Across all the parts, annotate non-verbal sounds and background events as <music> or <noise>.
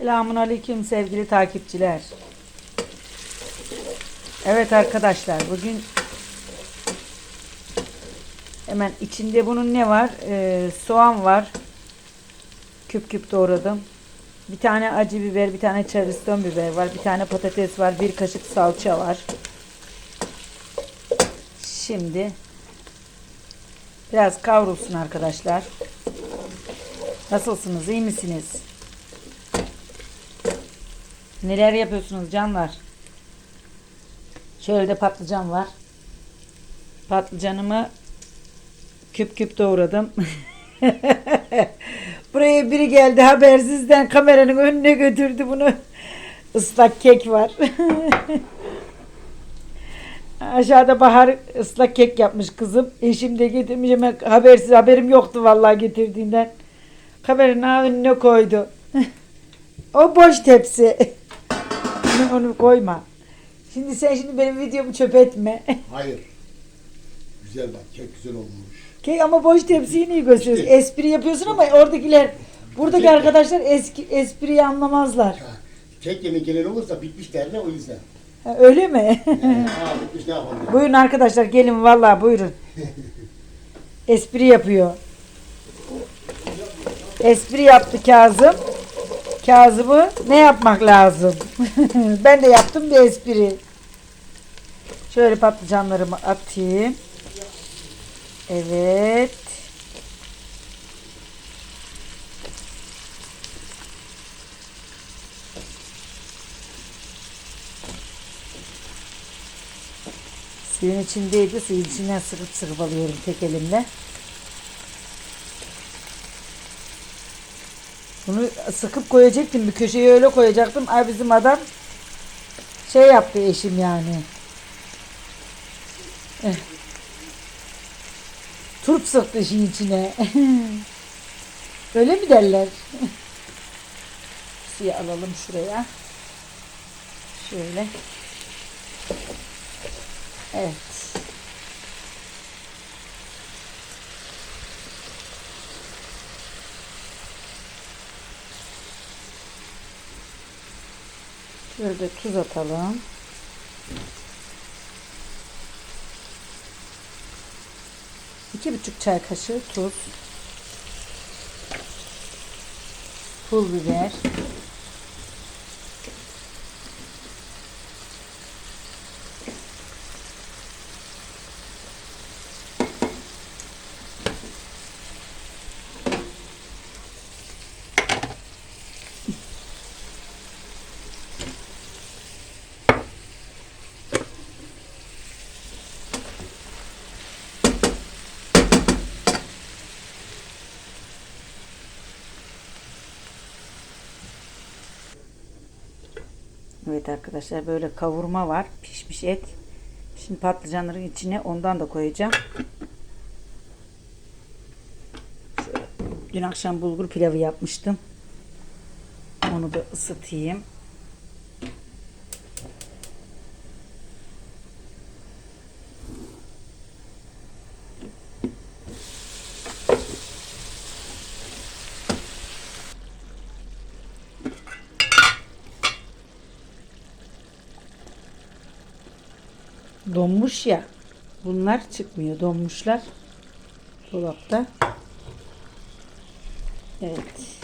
Selamun Aleyküm sevgili takipçiler. Evet arkadaşlar bugün hemen içinde bunun ne var? Ee, soğan var. Küp küp doğradım. Bir tane acı biber, bir tane charleston biber var. Bir tane patates var. Bir kaşık salça var. Şimdi biraz kavrulsun arkadaşlar. Nasılsınız? iyi misiniz? Neler yapıyorsunuz canlar? Şöyle de patlıcan var. Patlıcanımı küp küp doğradım. <laughs> Buraya biri geldi habersizden kameranın önüne götürdü bunu. Islak kek var. <laughs> Aşağıda Bahar ıslak kek yapmış kızım. Eşim de getirmiş hemen habersiz haberim yoktu vallahi getirdiğinden. Kameranın önüne koydu. <laughs> o boş tepsi. Onu, onu koyma. Şimdi sen şimdi benim videomu çöp etme. <laughs> Hayır. Güzel bak kek güzel olmuş. Kek ama boş tepsiyi niye gösteriyorsun? İşte. Espri yapıyorsun ama oradakiler buradaki Kek- arkadaşlar eski espriyi anlamazlar. Ha, kek yemek gelen olursa bitmiş derler o yüzden. Ha, öyle mi? Yani, <laughs> ha bitmiş ne yapalım? ya? buyurun arkadaşlar gelin vallahi buyurun. <laughs> Espri yapıyor. Espri yaptı Kazım. Kazım'ı ne yapmak lazım? <laughs> ben de yaptım bir espri. Şöyle patlıcanlarımı atayım. Evet. Suyun içindeydi. Suyun içinden sıkıp sıkıp alıyorum tek elimle. Bunu sıkıp koyacaktım. Bir köşeye öyle koyacaktım. Ay bizim adam şey yaptı eşim yani. Eh. Turp sıktı işin içine. <laughs> öyle mi derler? <laughs> Suyu alalım şuraya. Şöyle. Evet. Şöyle tuz atalım. İki buçuk çay kaşığı tuz. Pul biber. Evet arkadaşlar böyle kavurma var. Pişmiş et. Şimdi patlıcanların içine ondan da koyacağım. Dün akşam bulgur pilavı yapmıştım. Onu da ısıtayım. Donmuş ya. Bunlar çıkmıyor. Donmuşlar. Dolapta. Evet.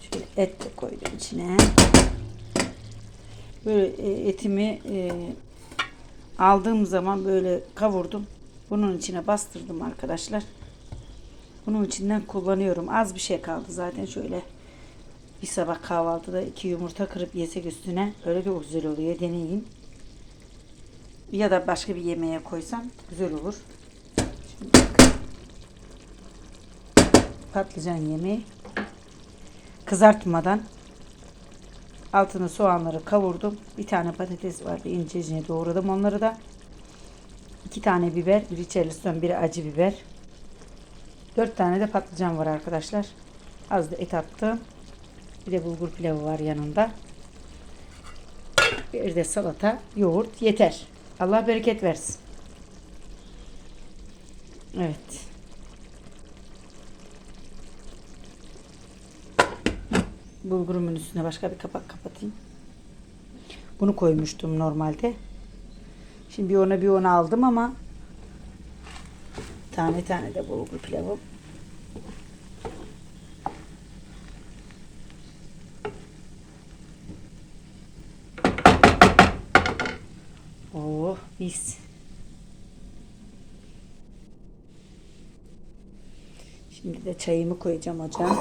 Şöyle et de koydum içine. Böyle e, etimi e, aldığım zaman böyle kavurdum. Bunun içine bastırdım arkadaşlar. Bunun içinden kullanıyorum. Az bir şey kaldı zaten şöyle. Bir sabah kahvaltıda iki yumurta kırıp yesek üstüne öyle çok güzel oluyor. Deneyin. Ya da başka bir yemeğe koysam güzel olur. Patlıcan yemeği kızartmadan altını soğanları kavurdum. Bir tane patates vardı ince ince doğradım onları da. iki tane biber, biri charleston, biri acı biber. Dört tane de patlıcan var arkadaşlar. Az da et attım. Bir de bulgur pilavı var yanında. Bir de salata, yoğurt yeter. Allah bereket versin. Evet. bulgurumun üstüne başka bir kapak kapatayım. Bunu koymuştum normalde. Şimdi bir ona bir ona aldım ama tane tane de bulgur pilavım. Mis. Şimdi de çayımı koyacağım ocağa.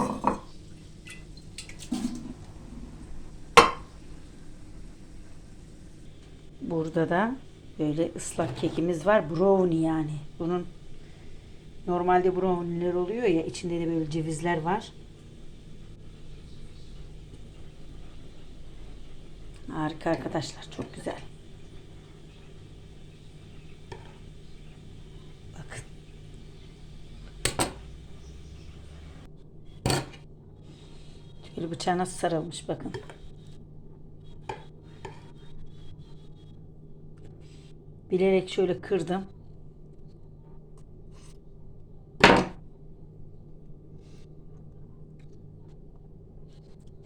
Burada da böyle ıslak kekimiz var. Brownie yani. Bunun normalde brownie'ler oluyor ya içinde de böyle cevizler var. Harika arkadaşlar. Çok güzel. Bakın. Şöyle bıçağı nasıl sarılmış bakın. Bilerek şöyle kırdım.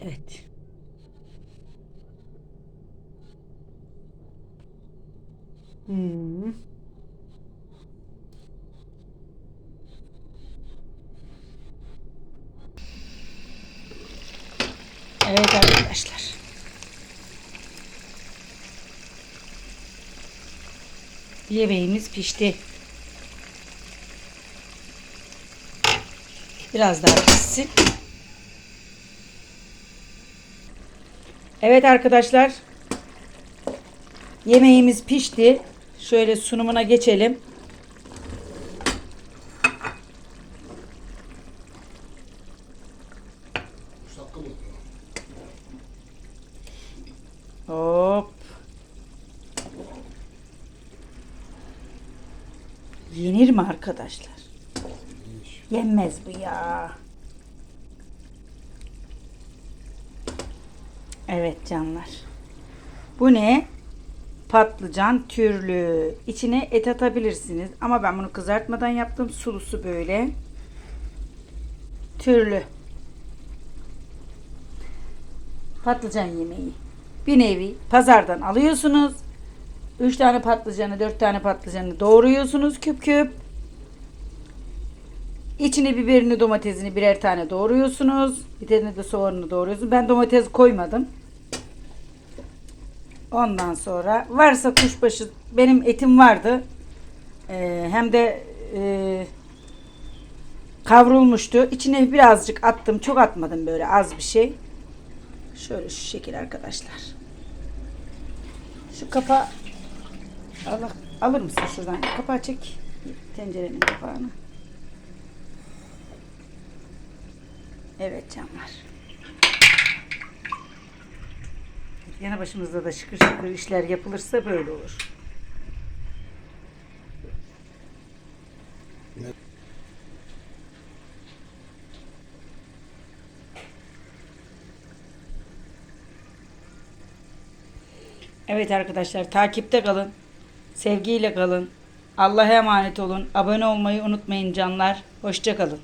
Evet. Hmm. Evet arkadaşlar. Yemeğimiz pişti. Biraz daha pişsin. Evet arkadaşlar. Yemeğimiz pişti. Şöyle sunumuna geçelim. Yenir mi arkadaşlar? Yenmez bu ya. Evet canlar. Bu ne? Patlıcan türlü. İçine et atabilirsiniz. Ama ben bunu kızartmadan yaptım. Sulusu böyle. Türlü. Patlıcan yemeği. Bir nevi pazardan alıyorsunuz. 3 tane patlıcanı, 4 tane patlıcanı doğruyorsunuz küp küp. İçine biberini, domatesini birer tane doğruyorsunuz. Bir tane de soğanını doğruyorsunuz. Ben domates koymadım. Ondan sonra varsa kuşbaşı benim etim vardı. Ee, hem de e, kavrulmuştu. İçine birazcık attım. Çok atmadım böyle az bir şey. Şöyle şu şekil arkadaşlar. Şu kapağı Allah, alır mısın şuradan? Kapağı çek. Tencerenin kapağını. Evet canlar. Yana başımızda da şıkır şıkır işler yapılırsa böyle olur. Evet arkadaşlar takipte kalın. Sevgiyle kalın. Allah'a emanet olun. Abone olmayı unutmayın canlar. Hoşça kalın.